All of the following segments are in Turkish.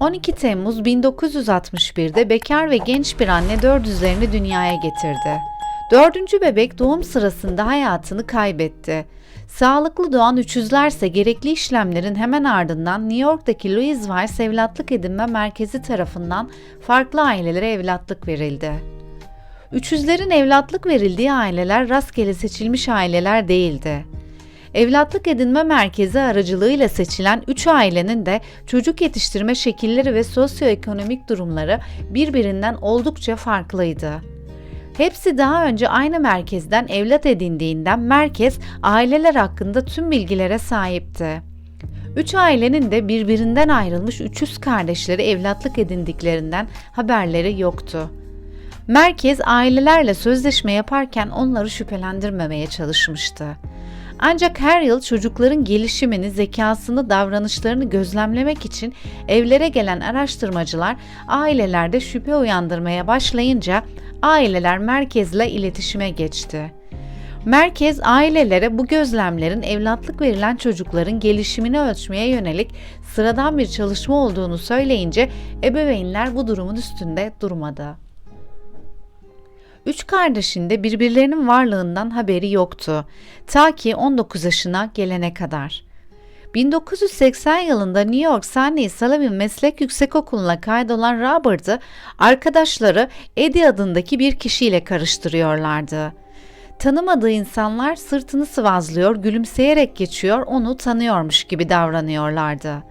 12 Temmuz 1961'de bekar ve genç bir anne dördüzlerini dünyaya getirdi. Dördüncü bebek doğum sırasında hayatını kaybetti. Sağlıklı doğan üçüzlerse gerekli işlemlerin hemen ardından New York'taki Louis Weiss Evlatlık Edinme Merkezi tarafından farklı ailelere evlatlık verildi. Üçüzlerin evlatlık verildiği aileler rastgele seçilmiş aileler değildi. Evlatlık edinme merkezi aracılığıyla seçilen 3 ailenin de çocuk yetiştirme şekilleri ve sosyoekonomik durumları birbirinden oldukça farklıydı. Hepsi daha önce aynı merkezden evlat edindiğinden merkez aileler hakkında tüm bilgilere sahipti. Üç ailenin de birbirinden ayrılmış üçüz kardeşleri evlatlık edindiklerinden haberleri yoktu. Merkez ailelerle sözleşme yaparken onları şüphelendirmemeye çalışmıştı. Ancak her yıl çocukların gelişimini, zekasını, davranışlarını gözlemlemek için evlere gelen araştırmacılar ailelerde şüphe uyandırmaya başlayınca aileler merkezle iletişime geçti. Merkez ailelere bu gözlemlerin evlatlık verilen çocukların gelişimini ölçmeye yönelik sıradan bir çalışma olduğunu söyleyince ebeveynler bu durumun üstünde durmadı. Üç kardeşin de birbirlerinin varlığından haberi yoktu. Ta ki 19 yaşına gelene kadar. 1980 yılında New York Sahne Salavin Meslek Yüksekokulu'na kaydolan Robert'ı arkadaşları Eddie adındaki bir kişiyle karıştırıyorlardı. Tanımadığı insanlar sırtını sıvazlıyor, gülümseyerek geçiyor, onu tanıyormuş gibi davranıyorlardı.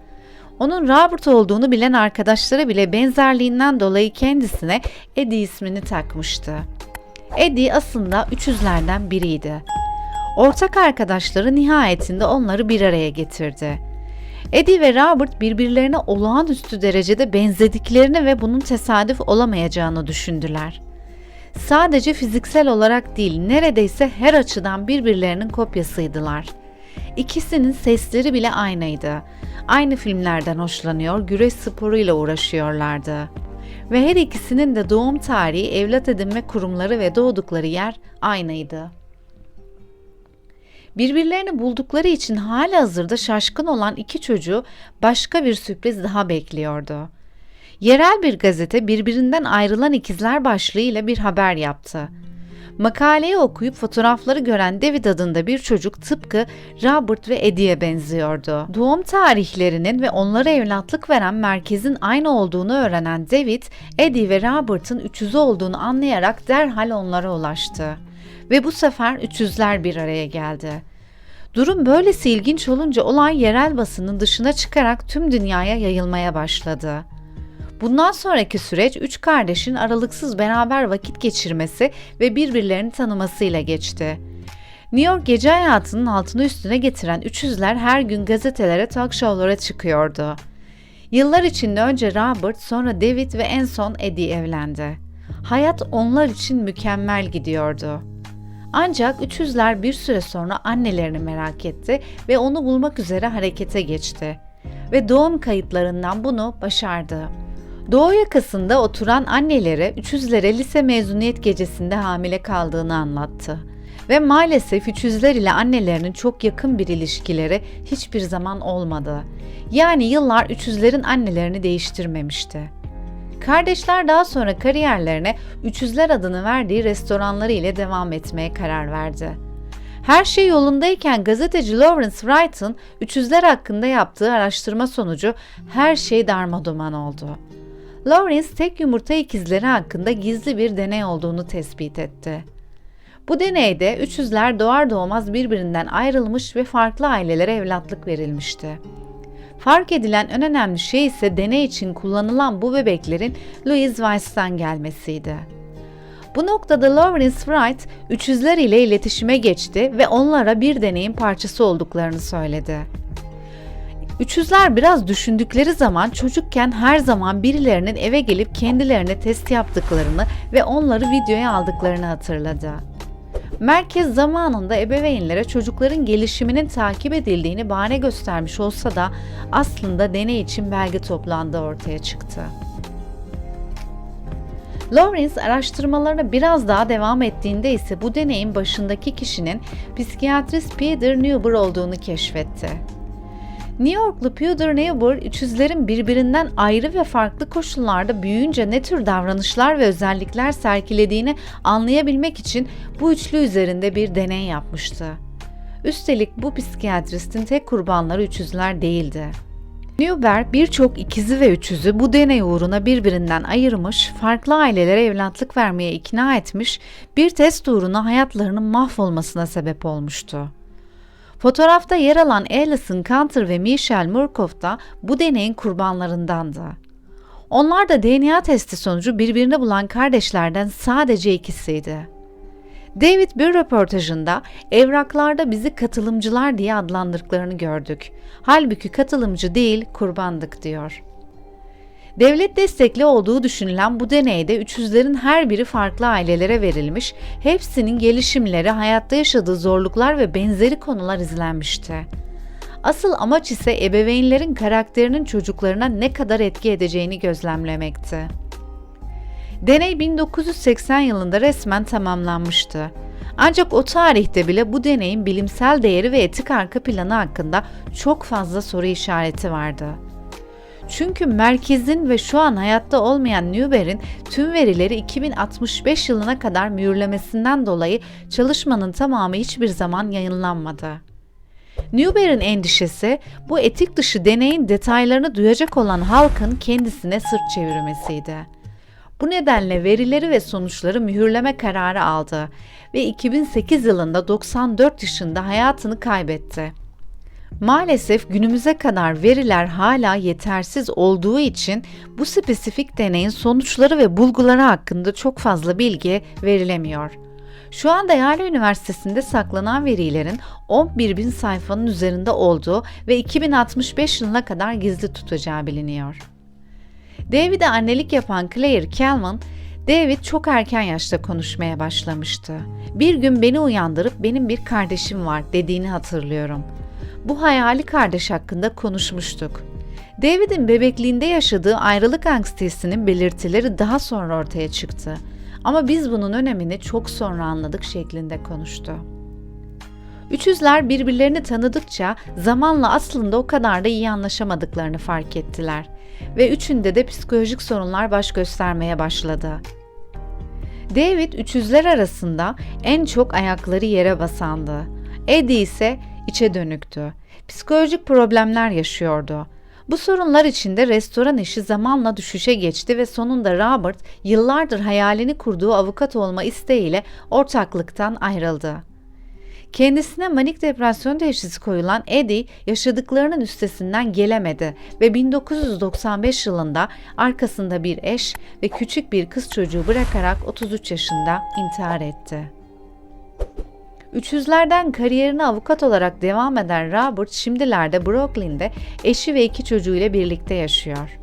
Onun Robert olduğunu bilen arkadaşları bile benzerliğinden dolayı kendisine Eddie ismini takmıştı. Eddie aslında üçüzlerden biriydi. Ortak arkadaşları nihayetinde onları bir araya getirdi. Eddie ve Robert birbirlerine olağanüstü derecede benzediklerini ve bunun tesadüf olamayacağını düşündüler. Sadece fiziksel olarak değil, neredeyse her açıdan birbirlerinin kopyasıydılar. İkisinin sesleri bile aynıydı. Aynı filmlerden hoşlanıyor, güreş sporuyla uğraşıyorlardı. Ve her ikisinin de doğum tarihi, evlat edinme kurumları ve doğdukları yer aynıydı. Birbirlerini buldukları için hala hazırda şaşkın olan iki çocuğu başka bir sürpriz daha bekliyordu. Yerel bir gazete birbirinden ayrılan ikizler başlığıyla bir haber yaptı. Makaleyi okuyup fotoğrafları gören David adında bir çocuk tıpkı Robert ve Eddie'ye benziyordu. Doğum tarihlerinin ve onlara evlatlık veren merkezin aynı olduğunu öğrenen David, Eddie ve Robert'ın üçüzü olduğunu anlayarak derhal onlara ulaştı. Ve bu sefer üçüzler bir araya geldi. Durum böylesi ilginç olunca olay yerel basının dışına çıkarak tüm dünyaya yayılmaya başladı. Bundan sonraki süreç üç kardeşin aralıksız beraber vakit geçirmesi ve birbirlerini tanımasıyla geçti. New York gece hayatının altını üstüne getiren üçüzler her gün gazetelere talk show'lara çıkıyordu. Yıllar içinde önce Robert, sonra David ve en son Eddie evlendi. Hayat onlar için mükemmel gidiyordu. Ancak üçüzler bir süre sonra annelerini merak etti ve onu bulmak üzere harekete geçti. Ve doğum kayıtlarından bunu başardı. Doğu yakasında oturan annelere üçüzlere lise mezuniyet gecesinde hamile kaldığını anlattı. Ve maalesef üçüzler ile annelerinin çok yakın bir ilişkileri hiçbir zaman olmadı. Yani yıllar üçüzlerin annelerini değiştirmemişti. Kardeşler daha sonra kariyerlerine Üçüzler adını verdiği restoranları ile devam etmeye karar verdi. Her şey yolundayken gazeteci Lawrence Wright'ın Üçüzler hakkında yaptığı araştırma sonucu her şey darmaduman oldu. Lawrence tek yumurta ikizleri hakkında gizli bir deney olduğunu tespit etti. Bu deneyde üçüzler doğar doğmaz birbirinden ayrılmış ve farklı ailelere evlatlık verilmişti. Fark edilen en önemli şey ise deney için kullanılan bu bebeklerin Louis Weiss'tan gelmesiydi. Bu noktada Lawrence Wright üçüzler ile iletişime geçti ve onlara bir deneyin parçası olduklarını söyledi. Üçüzler biraz düşündükleri zaman çocukken her zaman birilerinin eve gelip kendilerine test yaptıklarını ve onları videoya aldıklarını hatırladı. Merkez zamanında ebeveynlere çocukların gelişiminin takip edildiğini bahane göstermiş olsa da aslında deney için belge toplandığı ortaya çıktı. Lawrence araştırmalarına biraz daha devam ettiğinde ise bu deneyin başındaki kişinin psikiyatrist Peter Neuber olduğunu keşfetti. New Yorklu Peter Neuber, üçüzlerin birbirinden ayrı ve farklı koşullarda büyüyünce ne tür davranışlar ve özellikler sergilediğini anlayabilmek için bu üçlü üzerinde bir deney yapmıştı. Üstelik bu psikiyatristin tek kurbanları üçüzler değildi. Newber birçok ikizi ve üçüzü bu deney uğruna birbirinden ayırmış, farklı ailelere evlatlık vermeye ikna etmiş, bir test uğruna hayatlarının mahvolmasına sebep olmuştu. Fotoğrafta yer alan Alison Cantor ve Michelle Murkoff da bu deneyin kurbanlarındandı. Onlar da DNA testi sonucu birbirini bulan kardeşlerden sadece ikisiydi. David bir röportajında evraklarda bizi katılımcılar diye adlandırdıklarını gördük. Halbuki katılımcı değil kurbandık diyor. Devlet destekli olduğu düşünülen bu deneyde üçüzlerin her biri farklı ailelere verilmiş, hepsinin gelişimleri, hayatta yaşadığı zorluklar ve benzeri konular izlenmişti. Asıl amaç ise ebeveynlerin karakterinin çocuklarına ne kadar etki edeceğini gözlemlemekti. Deney 1980 yılında resmen tamamlanmıştı. Ancak o tarihte bile bu deneyin bilimsel değeri ve etik arka planı hakkında çok fazla soru işareti vardı. Çünkü merkezin ve şu an hayatta olmayan Newber'in tüm verileri 2065 yılına kadar mühürlemesinden dolayı çalışmanın tamamı hiçbir zaman yayınlanmadı. Newber'in endişesi bu etik dışı deneyin detaylarını duyacak olan halkın kendisine sırt çevirmesiydi. Bu nedenle verileri ve sonuçları mühürleme kararı aldı ve 2008 yılında 94 yaşında hayatını kaybetti. Maalesef günümüze kadar veriler hala yetersiz olduğu için bu spesifik deneyin sonuçları ve bulguları hakkında çok fazla bilgi verilemiyor. Şu anda Yale Üniversitesi'nde saklanan verilerin 11 bin sayfanın üzerinde olduğu ve 2065 yılına kadar gizli tutacağı biliniyor. David'e annelik yapan Claire Kelman, David çok erken yaşta konuşmaya başlamıştı. Bir gün beni uyandırıp benim bir kardeşim var dediğini hatırlıyorum. Bu hayali kardeş hakkında konuşmuştuk. David'in bebekliğinde yaşadığı ayrılık anksiyetesinin belirtileri daha sonra ortaya çıktı. Ama biz bunun önemini çok sonra anladık şeklinde konuştu. Üçüzler birbirlerini tanıdıkça zamanla aslında o kadar da iyi anlaşamadıklarını fark ettiler ve üçünde de psikolojik sorunlar baş göstermeye başladı. David üçüzler arasında en çok ayakları yere basandı. Eddie ise içe dönüktü. Psikolojik problemler yaşıyordu. Bu sorunlar içinde restoran işi zamanla düşüşe geçti ve sonunda Robert yıllardır hayalini kurduğu avukat olma isteğiyle ortaklıktan ayrıldı. Kendisine manik depresyon teşhisi koyulan Eddie yaşadıklarının üstesinden gelemedi ve 1995 yılında arkasında bir eş ve küçük bir kız çocuğu bırakarak 33 yaşında intihar etti. Üçüzlerden kariyerine avukat olarak devam eden Robert şimdilerde Brooklyn'de eşi ve iki çocuğuyla birlikte yaşıyor.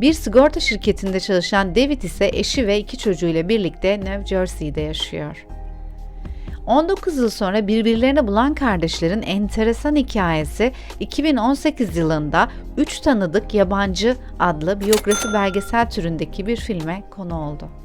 Bir sigorta şirketinde çalışan David ise eşi ve iki çocuğuyla birlikte New Jersey'de yaşıyor. 19 yıl sonra birbirlerini bulan kardeşlerin enteresan hikayesi 2018 yılında Üç Tanıdık Yabancı adlı biyografi belgesel türündeki bir filme konu oldu.